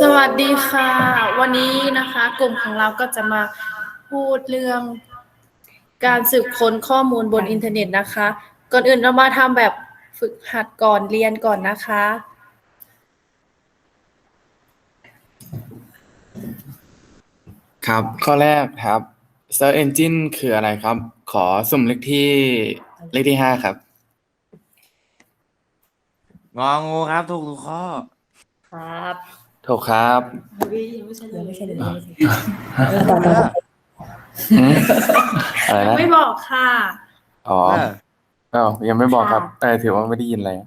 สวัสดีค่ะ วันนี้นะคะ กลุ่มของเราก็จะมาพูดเรื่องการสืบค้นข้อมูลบนอินเทอร์เน็ตนะคะ ก่อนอื่นเรามาทำแบบฝึกหัดก่อนเรียนก่อนนะคะ ครับ ข้อแรกครับ Search Engine คืออะไรครับ ขอสุ่มเลขที่เลขที่ห้าครับ งองูครับถูกทุกข้อ ครับ ถูกครับยังไม่ใช่เลยไม่ใช่เลยอืมอะไรนะไม่บอกค่ะ อ๋อเอออ้าวยังไม่บอกครับเออถือว่าไม่ได้ยินเลย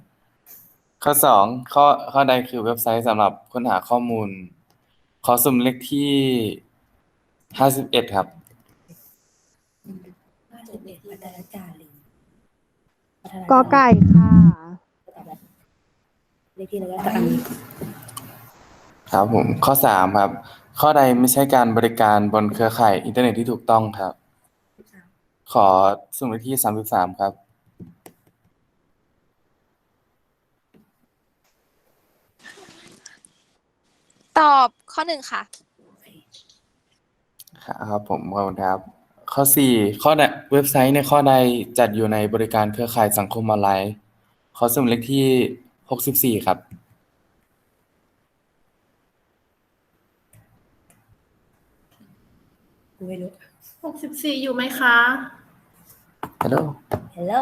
ข้อสองข้อข้อใดคือเว็บไซต์สำหรับค้นหาข้อมูล ขอสุ่มเลขที่ห้าสิบเอ็ดครับน่าจะเป็นพัฒนาการเลยกอไก่ค่ะเลขที่แล้วก็อันนี้ ครับผม ข้อสามครับ ข้อใดไม่ใช่การบริการบนเครือข่ายอินเทอร์เน็ตที่ถูกต้องครับ ขอสุ่มเลขที่สามสิบสามครับ ตอบข้อหนึ่งค่ะ ครับผมขอบคุณครับ ข้อสี่ข้อใดเว็บไซต์ในข้อใดจัดอยู่ในบริการเครือข่ายสังคมออนไลน์ ขอสุ่มเลขที่หกสิบสี่ครับ กูไม่รู้ 64อยู่ไหมคะ ฮัลโหล ฮัลโหล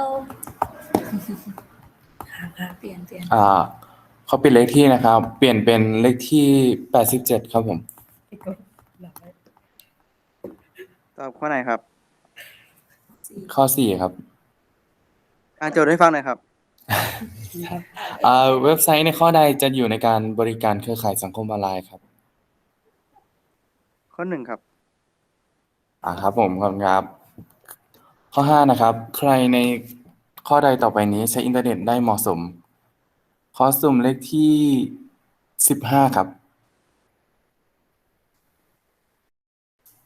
ครับครับเปลี่ยนเปลี่ยนอ่าเขาเปลี่ยนเลขที่นะครับ เปลี่ยนเป็นเลขที่แปดสิบเจ็ดครับผมไปกดหลับไว้ตอบข้อไหนครับ ข้อสี่ครับ อ่านโจทย์ให้ฟังหน่อยครับครับ อ่าเว็บไซต์ในข้อใดจะอยู่ในการบริการเครือข่ายสังคมออนไลน์ครับ ข้อหนึ่งครับ อ่าครับผมขอบคุณครับ ข้อห้านะครับ ใครในข้อใดต่อไปนี้ใช้อินเทอร์เน็ตได้เหมาะสมขอสุ่มเลขที่สิบห้าครับ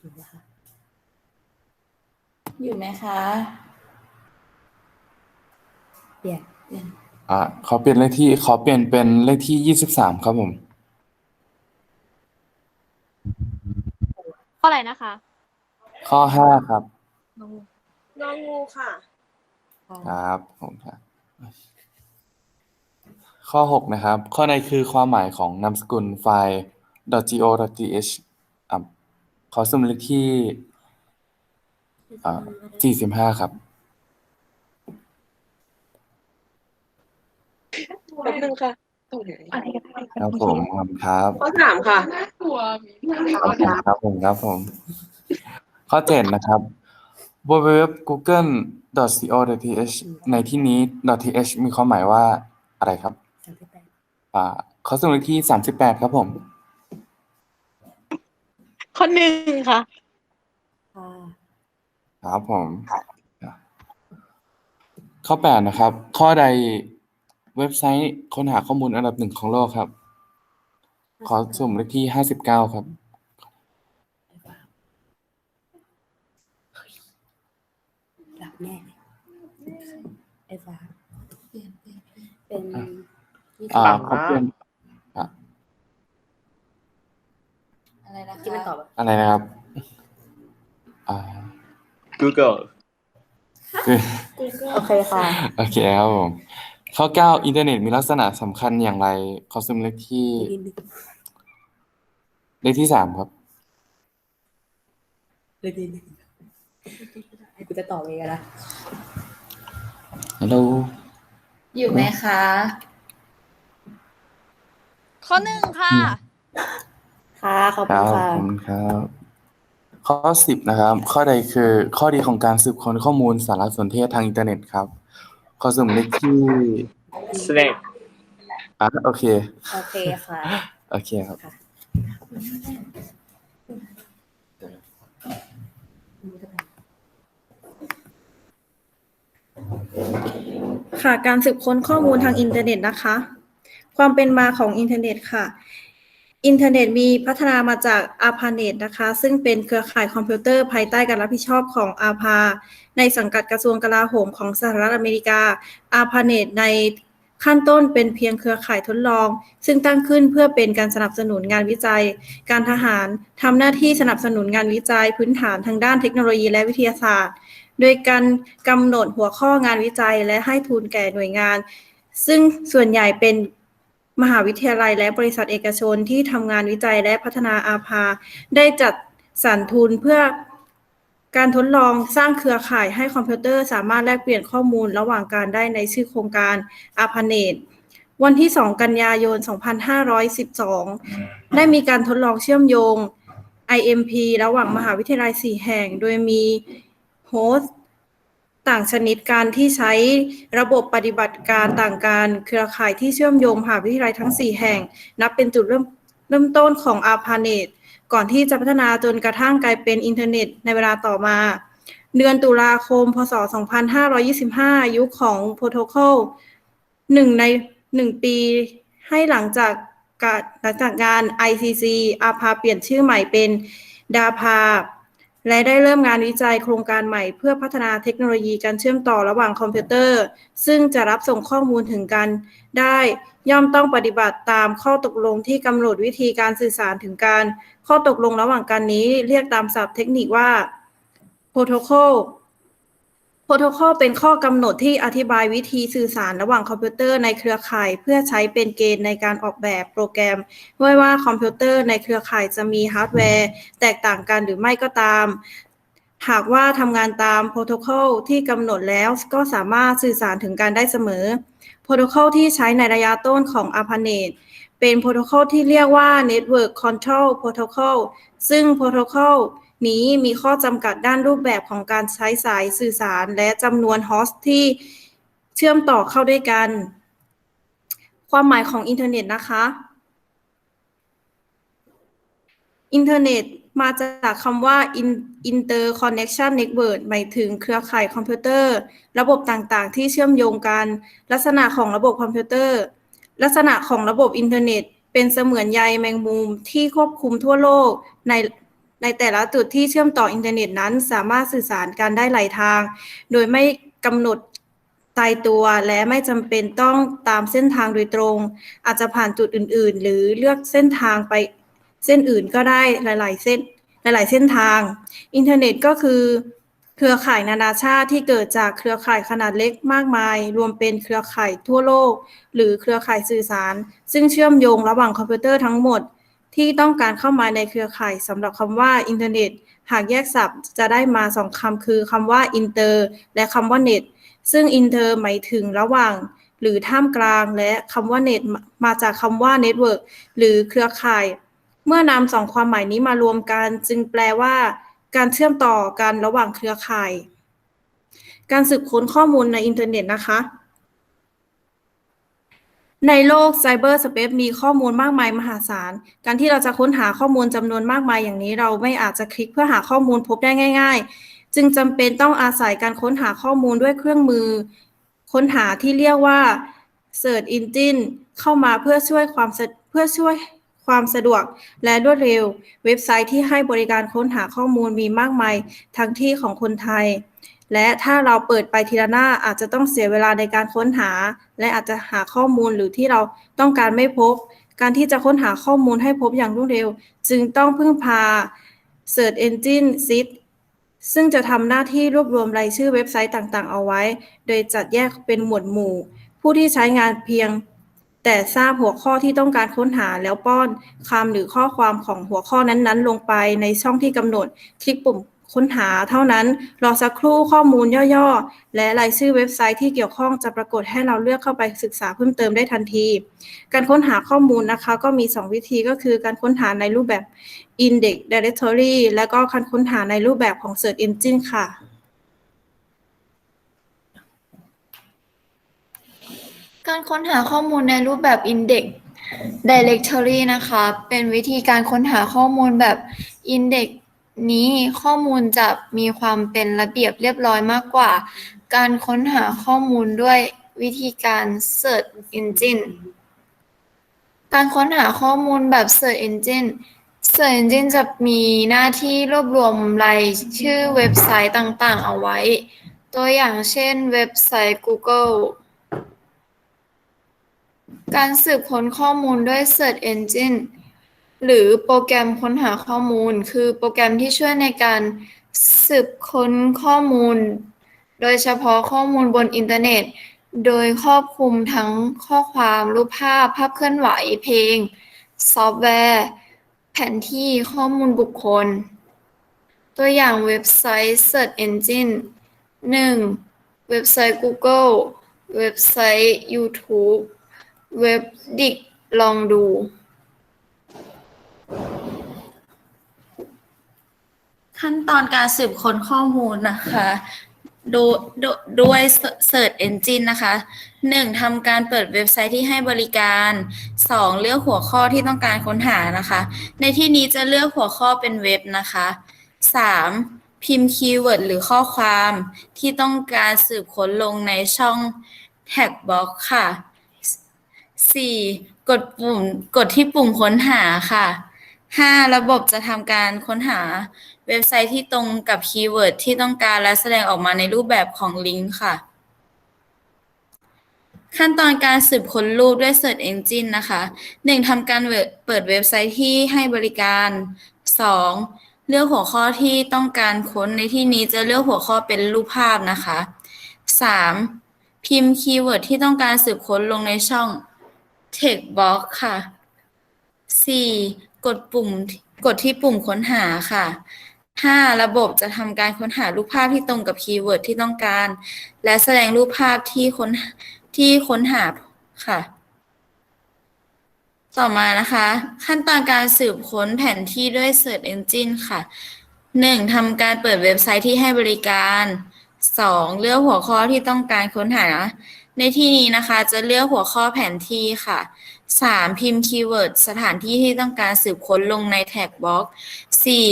อยู่นะคะอยู่ไหมคะเปลี่ยนเปลี่ยนอ่าขอเปลี่ยนเลขที่ขอเปลี่ยนเป็นเลขที่ยี่สิบสามครับผม ข้ออะไรนะคะ ข้อห้าครับ งองูค่ะ ครับผมครับข้อหกนะครับ ข้อใดคือความหมายของนามสกุลไฟล์ .go.th อะขอสุ่มเลขที่อ่าสี่สิบห้าครับ แป๊บนึงค่ะครับผมขอบคุณครับข้อสามค่ะ ขอบคุณครับผมครับผม ข้อเจ็ดนะครับ www google co.th ในที่นี้ .th มีความหมายว่าอะไรครับสามสิบแปดอ่าข้อสรุปเลขที่สามสิบแปดครับผม ข้อหนึ่งค่ะค่ะครับผม ข้อแปดนะครับ ข้อใดเว็บไซต์ค้นหาข้อมูลอันดับหนึ่งของโลกครับ ขอสุ่มเลขที่ห้าสิบเก้าครับ หลับ แน่เลยไอ้ฟ้าเปลี่ยนเปลี่ยนเป็นยี่สิบอ่าอ่าขอเปลี่ยนอะอะไรนะที่มันตคะอบอะอะไรนะครับ อ่า Google คือโอเคค่ะ โอเคครับผมข้อเก้าอินเทอร์เน็ตมีลักษณะสำคัญอย่างไรขอสุ่มเลขที่นิดนึงเลขที่สามครับเลยนิดนึงไอ้กู จะตอบเองอะนะฮัลโหลอยู่ไหมคะ ข้อหนึ่งค่ะ ค่ะขอบคคุรัณบค่ะขอบคุณครับ ข้อสิบนะครับ ข้อใดคือข้อดีของการสืบค้นข้อมูลสารสนเทศทางอินเทอร์เน็ตครับขอสุ่มเลขที่ Snake อะโอเค โอเคค่ะ โอเคครับ ค่ะ ค่ะการสืบค้นข้อมูลทางอินเทอร์เน็ตนะคะ ความเป็นมาของอินเทอร์เน็ตค่ะ อินเทอร์เน็ตมีพัฒนามาจาก ARPANET นะคะ ซึ่งเป็นเครือข่ายคอมพิวเตอร์ภายใต้การรับผิดชอบของ ARPA ในสังกัดกระทรวงกลาโหมของสหรัฐอเมริกา ARPANET ในขั้นต้นเป็นเพียงเครือข่ายทดลอง ซึ่งตั้งขึ้นเพื่อเป็นการสนับสนุนงานวิจัย การทหารทำหน้าที่สนับสนุนงานวิจัย พื้นฐานทางด้านเทคโนโลยีและวิทยาศาสตร์ โดยการกำหนดหัวข้องานวิจัยและให้ทุนแก่หน่วยงาน ซึ่งส่วนใหญ่เป็นมหาวิทยาลัยและบริษัทเอกชนที่ทำงานวิจัยและพัฒนาอาภา ได้จัดสรรทุนเพื่อการทดลองสร้างเครือข่ายให้คอมพิวเตอร์สามารถแลกเปลี่ยนข้อมูลระหว่างการได้ในชื่อโครงการอาพาเนตวันที่ 2 กันยายน 2512 ได้มีการทดลองเชื่อมโยง IMP ระหว่างมหาวิทยาลัย 4 แห่ง โดยมี โฮสต์ต่างชนิดการที่ใช้ระบบปฏิบัติการต่างการเครือข่ายที่เชื่อมโยงมหาวิทยาลัยทั้ง 4 แห่ง นับเป็นจุดเริ่มเริ่มต้นของอาพาเนตก่อนที่จะพัฒนาจนกระทั่งกลายเป็นอินเทอร์เน็ตในเวลาต่อมา เดือนตุลาคม พศ 2525 ยุคของโปรโตโคลหนึ่งในหนึ่งปีให้หลังจากหลังจากงาน ICC อาภาเปลี่ยนชื่อใหม่เป็นดาภา และได้เริ่มงานวิจัยโครงการใหม่ เพื่อพัฒนาเทคโนโลยีการเชื่อมต่อระหว่างคอมพิวเตอร์ ซึ่งจะรับส่งข้อมูลถึงกันได้ย่อมต้องปฏิบัติตามข้อตกลงที่กำหนดวิธีการสื่อสารถึงการ ข้อตกลงระหว่างกันนี้ เรียกตามศัพท์เทคนิคว่า protocol protocol เป็นข้อกำหนดที่อธิบายวิธีสื่อสารระหว่างคอมพิวเตอร์ในเครือข่าย เพื่อใช้เป็นเกณฑ์ในการออกแบบโปรแกรมไม่ว่าคอมพิวเตอร์ในเครือข่ายจะมีฮาร์ดแวร์แตกต่างกันหรือไม่ก็ตาม หากว่าทำงานตามโปรโตคอลที่กำหนดแล้วก็สามารถสื่อสารถึงกันได้เสมอโปรโตคอลที่ใช้ในระยะต้นของ ARPANET เป็นโปรโตคอลที่เรียกว่า Network Control Protocol ซึ่งโปรโตคอล นี้มีข้อจำกัดด้านรูปแบบของการใช้สายสื่อสาร และจำนวนโฮสต์ที่เชื่อมต่อเข้าด้วยกัน ความหมายของอินเทอร์เน็ตนะคะ อินเทอร์เน็ตมาจากคำว่า interconnection network หมายถึงเครือข่ายคอมพิวเตอร์ ระบบต่างๆ ที่เชื่อมโยงกัน ลักษณะของระบบคอมพิวเตอร์ ลักษณะของระบบอินเทอร์เน็ต เป็นเสมือนใยแมงมุมที่ควบคุมทั่วโลกใน ในแต่ละจุดที่เชื่อมต่ออินเทอร์เน็ตนั้น สามารถสื่อสารกันได้หลายทาง โดยไม่กำหนดตายตัวและไม่จำเป็นต้องตามเส้นทางโดยตรง อาจจะผ่านจุดอื่น ๆ หรือเลือกเส้นทางไปเส้นอื่นก็ได้หลาย ๆ เส้นหลาย ๆ เส้นทาง อินเทอร์เน็ตก็คือ เครือข่ายนานาชาติที่เกิดจากเครือข่ายขนาดเล็กมากมาย รวมเป็นเครือข่ายทั่วโลก หรือเครือข่ายสื่อสาร ซึ่งเชื่อมโยงระหว่างคอมพิวเตอร์ทั้งหมด ที่ต้องการเข้ามาในเครือข่ายสำหรับคำว่าอินเทอร์เน็ต หากแยกศัพท์จะได้มาสองคำคือคำว่าอินเตอร์และคำว่าเน็ต ซึ่งอินเตอร์หมายถึงระหว่าง หรือท่ามกลางและคำว่าเน็ตมาจากคำว่าเน็ตเวิร์กหรือเครือข่าย เมื่อนำสองความหมายนี้มารวมกัน จึงแปลว่า การเชื่อมต่อกันระหว่างเครือข่าย การสืบค้นข้อมูลในอินเทอร์เน็ตนะคะ ในโลกไซเบอร์สเปซมีข้อมูลมากมายมหาศาล การที่เราจะค้นหาข้อมูลจำนวนมากมายอย่างนี้ เราไม่อาจจะคลิกเพื่อหาข้อมูลพบได้ง่าย ๆ จึงจำเป็นต้องอาศัยการค้นหาข้อมูลด้วยเครื่องมือ ค้นหาที่เรียกว่า Search Engine เข้ามาเพื่อช่วยความเพื่อช่วยความสะดวกและรวดเร็ว เว็บไซต์ที่ให้บริการค้นหาข้อมูลมีมากมายทั้งที่ของคนไทย และถ้าเราเปิดไปทีละหน้าอาจจะต้องเสียเวลาในการค้นหา และอาจจะหาข้อมูลหรือที่เราต้องการไม่พบ การที่จะค้นหาข้อมูลให้พบอย่างรวดเร็ว จึงต้องพึ่งพา Search Engine SIT ซึ่งจะทำหน้าที่รวบรวมรายชื่อเว็บไซต์ต่างๆ เอาไว้ โดยจัดแยกเป็นหมวดหมู่ ผู้ที่ใช้งานเพียง แต่ทราบหัวข้อที่ต้องการค้นหาแล้วป้อนคำหรือข้อความของหัวข้อนั้นๆ ลงไปในช่องที่กำหนด คลิกปุ่ม ค้นหาเท่านั้น รอสักครู่ข้อมูลย่อๆ และรายชื่อเว็บไซต์ที่เกี่ยวข้องจะปรากฏให้เราเลือกเข้าไปศึกษาเพิ่มเติมได้ทันที การค้นหาข้อมูลนะคะ ก็มี 2 วิธีก็คือการค้นหาในรูปแบบ Index Directory และก็การค้นหาในรูปแบบของ Search Engine ค่ะการค้นหาข้อมูลในรูปแบบ Index Directory นะคะ เป็นวิธีการค้นหาข้อมูลแบบ Index นี้ข้อมูลจะมีความเป็นระเบียบเรียบร้อยมากกว่า การค้นหาข้อมูลด้วยวิธีการ Search Engine การค้นหาข้อมูลแบบ Search Engine Search Engine จะมีหน้าที่รวบรวมรายชื่อเว็บไซต์ต่างๆ เอาไว้ ตัวอย่างเช่นเว็บไซต์ Google การสืบค้นข้อมูลด้วย Search Engine หรือโปรแกรมค้นหาข้อมูล คือโปรแกรมที่ช่วยในการสืบค้นข้อมูล โดยเฉพาะข้อมูลบนอินเทอร์เน็ต โดยครอบคลุมทั้งข้อความรูปภาพ ภาพเคลื่อนไหวเพลง ซอฟต์แวร์ แผนที่ข้อมูลบุคคล ตัวอย่างเว็บไซต์ Search Engine 1. เว็บไซต์ Google เว็บไซต์ YouTube เว็บดิกลองดู ขั้นตอนการสืบค้นข้อมูลนะคะดูดด้วย Search Engine นะคะหนึ่งทำการเปิดเว็บไซต์ที่ให้บริการสองเลือกหัวข้อที่ต้องการค้นหานะคะ ในที่นี้จะเลือกหัวข้อเป็นเว็บนะคะสามพิมพ์คีย์เวิร์ดหรือข้อความที่ต้องการสืบค้นลงในช่อง Tag Box ค่ะสี่กดปุ่มกดที่ปุ่มค้นหาค่ะ ห้าระบบจะทำการค้นหาเว็บไซต์ที่ตรงกับคีย์เวิร์ดที่ต้องการและแสดงออกมาในรูปแบบของลิงก์ค่ะ ขั้นตอนการสืบค้นรูปด้วย Search Engine นะคะ 1. ทำการเปิดเว็บไซต์ที่ให้บริการ 2. เลือกหัวข้อที่ต้องการค้นในที่นี้จะเลือกหัวข้อเป็นรูปภาพนะคะ 3. พิมพ์คีย์เวิร์ดที่ต้องการสืบค้นลงในช่อง Text Box ค่ะ 4. กดปุ่มกดที่ปุ่มค้นหาค่ะ 5. ระบบจะทำการค้นหารูปภาพที่ตรงกับคีย์เวิร์ดที่ต้องการ และแสดงรูปภาพที่ค้นที่ค้นหาค่ะ ต่อมานะคะ ขั้นตอนการสืบค้นแผนที่ด้วย Search Engine ค่ะ 1. ทำการเปิดเว็บไซต์ที่ให้บริการ 2. เลือกหัวข้อที่ต้องการค้นหา ในที่นี้นะคะ จะเลือกหัวข้อแผนที่ค่ะ 3. พิมพ์คีย์เวิร์ดสถานที่ที่ต้องการสืบค้นลงในแท็กบ็อกซ์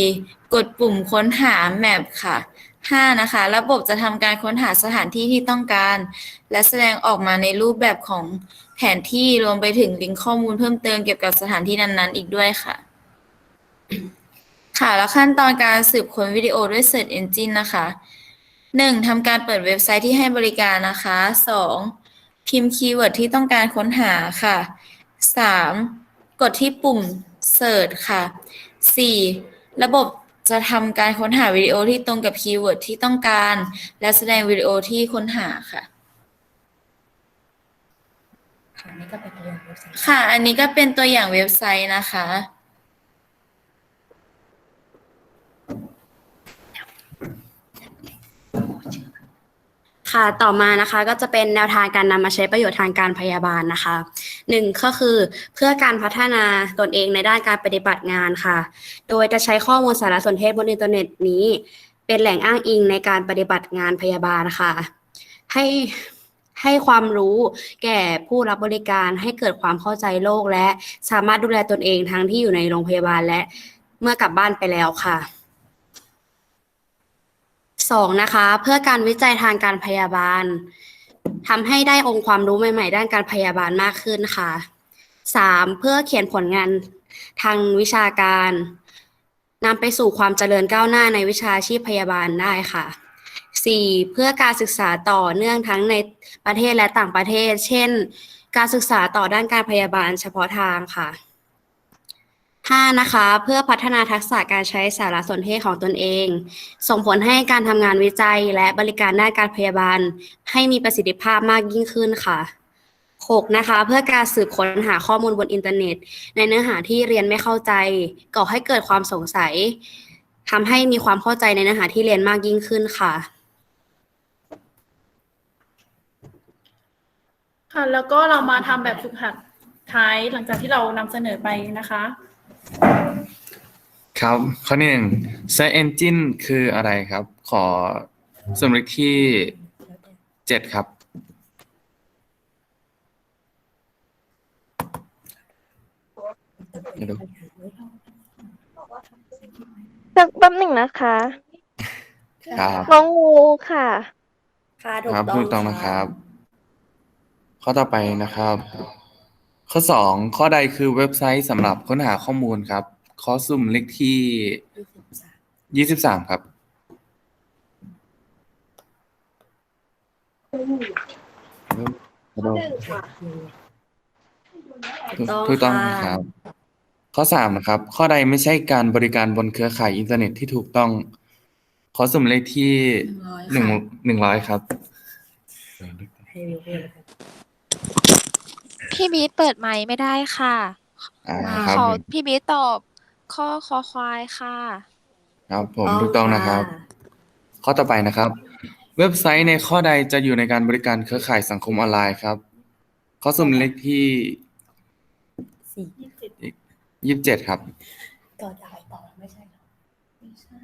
4. กดปุ่มค้นหา Map ค่ะ 5. นะคะ ระบบจะทำการค้นหาสถานที่ที่ต้องการ และแสดงออกมาในรูปแบบของแผนที่รวมไปถึงลิงก์ข้อมูลเพิ่มเติมเกี่ยวกับสถานที่นั้นๆ อีกด้วยค่ะ ค่ะ แล้วขั้นตอนการสืบค้นวิดีโอด้วย Search Engine นะคะ 1. ทำการเปิดเว็บไซต์ที่ให้บริการนะคะ 2. พิมพ์คีย์เวิร์ดที่ต้องการค้นหาค่ะ 3. กดที่ปุ่ม Search ค่ะ 4. ระบบจะทำการค้นหาวิดีโอที่ตรงกับคีย์เวิร์ดที่ต้องการ และแสดงวิดีโอที่ค้นหาค่ะ ค่ะนี่ก็เป็นตัวอย่างเว็บไซต์ค่ะอันนี้ก็เป็นตัวอย่างเว็บไซต์นะคะ ค่ะ ต่อมานะคะก็จะเป็นแนวทางการนำมาใช้ประโยชน์ทางการพยาบาลนะคะหนึ่งก็คือเพื่อการพัฒนาตนเองในด้านการปฏิบัติงานค่ะ โดยจะใช้ข้อมูลสารสนเทศบนอินเทอร์เน็ตนี้ เป็นแหล่งอ้างอิงในการปฏิบัติงานพยาบาลค่ะ ให้ให้ความรู้แก่ผู้รับบริการให้เกิดความเข้าใจโรคและสามารถดูแลตนเองทั้งที่อยู่ในโรงพยาบาลและเมื่อกลับบ้านไปแล้วค่ะ สองนะคะ เพื่อการวิจัยทางการพยาบาลทำให้ได้องค์ความรู้ใหม่ ๆ ด้านการพยาบาลมากขึ้นค่ะสามเพื่อเขียนผลงานทางวิชาการนำไปสู่ความเจริญก้าวหน้าในวิชาชีพพยาบาลได้ค่ะสี่เพื่อการศึกษาต่อเนื่องทั้งในประเทศและต่างประเทศ เช่น การศึกษาต่อด้านการพยาบาลเฉพาะทางค่ะ ห้านะคะ เพื่อพัฒนาทักษะการใช้สารสนเทศของตนเอง ส่งผลให้การทำงานวิจัยและบริการด้านการพยาบาล ให้มีประสิทธิภาพมากยิ่งขึ้นค่ะหกนะคะ เพื่อการสืบค้นหาข้อมูลบนอินเทอร์เน็ต ในเนื้อหาที่เรียนไม่เข้าใจ ก่อให้เกิดความสงสัยทำให้มีความเข้าใจในเนื้อหาที่เรียนมากยิ่งขึ้นค่ะ ค่ะ แล้วก็เรามาทำแบบฝึกหัดท้ายหลังจากที่เรานำเสนอไปนะคะ ครับ ข้อที่หนึ่ง Search Engine คืออะไรครับ ขอสมมติที่เจ็ดครับ เดี๋ยวดูสักแป๊บหนึ่งนะคะครับงองูค่ะ ค่ะถูคกรับต้องถูกต้องนะครับ ข้อต่อไปนะครับ ข้อสองข้อใดคือเว็บไซต์สำหรับค้นหาข้อมูลครับ ข้อสุ่มเลขที่ยี่สิบสามครับเริ่มถูกต้องถูกต้องค่ะนะครับ ข้อสามนะครับ ข้อใดไม่ใช่การบริการบนเครือข่ายอินเทอร์เน็ตที่ถูกต้องขอสุ่มเลขที่หนึ่งหนึ่งร้อยครับ พี่บีทเปิดไมค์ไม่ได้ค่ะอ่าครับขอผมพี่บีทตอบข้อคอควายค่ะ ครับผมถูกต้องนะครับ ข้อต่อไปนะครับ เว็บไซต์ในข้อใดจะอยู่ในการบริการเครือข่ายสังคมออนไลน์ครับ ข้อสุ่มเลขที่สี่ยี่สิบเจ็ดครับต่อจากไปต่อไม่ใช่หรอไม่ใช่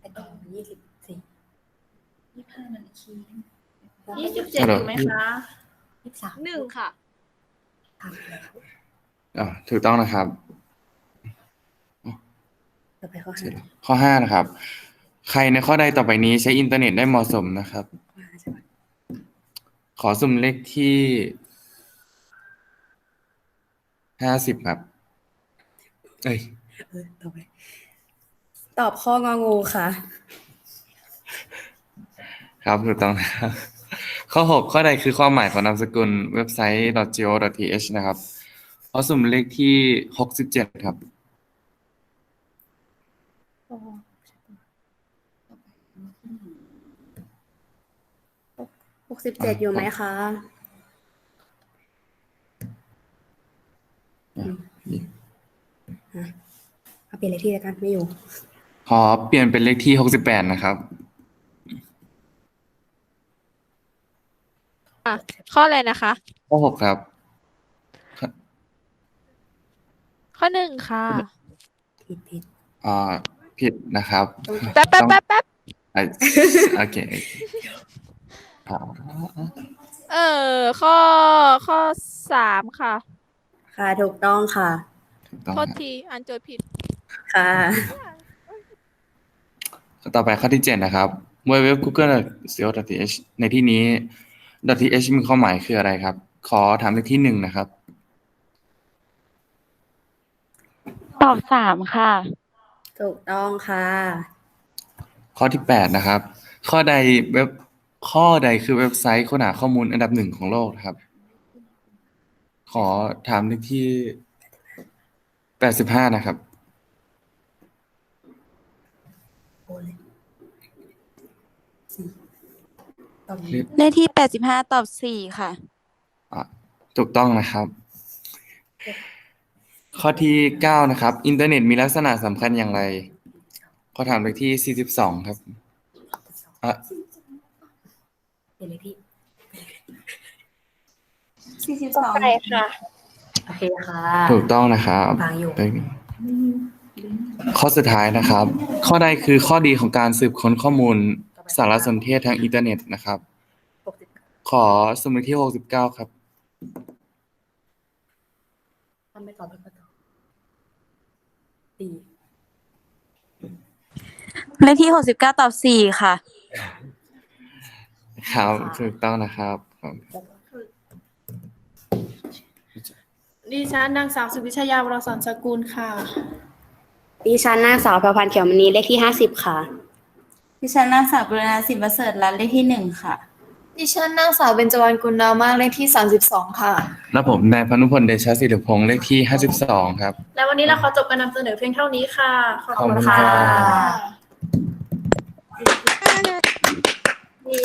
ไปต่อยี่สิบสี่ยี่ห้ามันคียี่สิบเจ็ดฮัลโหลถูกไหมคะยี่สิบสามหนึ่งค่ะ อ่าถูกต้องนะครับต่อไปข้อห้าข้อห้านะครับ ใครในข้อใดต่อไปนี้ใช้อินเทอร์เน็ตได้เหมาะสมนะครับขอสุ่มเลขที่ห้าสิบครับ เอ้ยเออต่อไป ตอบข้ององูค่ะ ครับถูกต้องนะครับ ข้อหกข้อใดคือความหมายของนามสกุลเว็บไซต์ .go.th นะครับขอสุ่มเลขที่หกสิบเจ็ดครับ หกสิบเจ็ดอยู่ไหมคะ เอาเปลี่ยนเลขที่แล้วกันไม่อยู่ ขอเปลี่ยนเป็นเลขที่หกสิบแปดนะครับ ข้ออะไรนะคะ ข้อหกครับ ข้อหนึ่งค่ะ ผิดผิดอ่า ผิดนะครับแป๊บแป๊บแป๊บแป๊บอะโอเคโอเคอ่าเออ ข้อ ข้อสามค่ะ ค่ะถูกต้องค่ะ ถูกต้องโทษครับ ทีอ่านโจทย์ผิด ค่ะ ต่อไปข้อที่เจ็ดนะครับ www google co th ในที่นี้ th มีความหมายคืออะไรครับ ขอถามเลขที่หนึ่งนะครับ ตอบสามค่ะ ถูกต้องค่ะ ข้อที่แปดนะครับ ข้อใดเว็บข้อใดคือเว็บไซต์ค้นหาข้อมูลอันดับหนึ่งของโลกนะครับ ขอถามเลขที่แปดสิบห้านะครับ โอ้เลยสี่ ตอบเลขเลขที่แปดสิบห้าตอบสี่ค่ะ อะถูกต้องนะครับ ข้อที่เก้านะครับ อินเทอร์เน็ตมีลักษณะสำคัญอย่างไร ข้อถามเลขที่สี่สิบสองครับ อะ เปลี่ยนเลขที่สี่สิบสองใช่ค่ะ โอเคค่ะ ถูกต้องนะครับฟังอยู่ ไปข้อสุดท้ายนะครับ ข้อใดคือข้อดีของการสืบค้นข้อมูล สารสนเทศทางอินเทอร์เน็ตนะครับหกสิบขอสมุดที่หกสิบเก้าครับทำไม่ตอบแล้วก็ตอบตีเลขที่หกสิบเก้าตอบสี่ค่ะ ครับถูกต้องนะครับครับดิฉันนางสาวสุวิชยาวรสอนสกุลค่ะ ดิฉันนางสาวประพันธ์เขียวมณีเลขที่ห้าสิบค่ะ ดิฉันนางสาวกรุณาสิบประเสริฐรัตน์เลขที่หนึ่งค่ะ ดิฉันนางสาวเบญจวรรณกุลดาวมากเลขที่สามสิบสองค่ะ แล้วผมนายพานุพลเดชะศิริพงศ์เลขที่ห้าสิบสองครับ และวันนี้เราขอจบการนำเสนอเพียงเท่านี้ค่ะ ขอบขอบคุณคุณค่ะครับเย้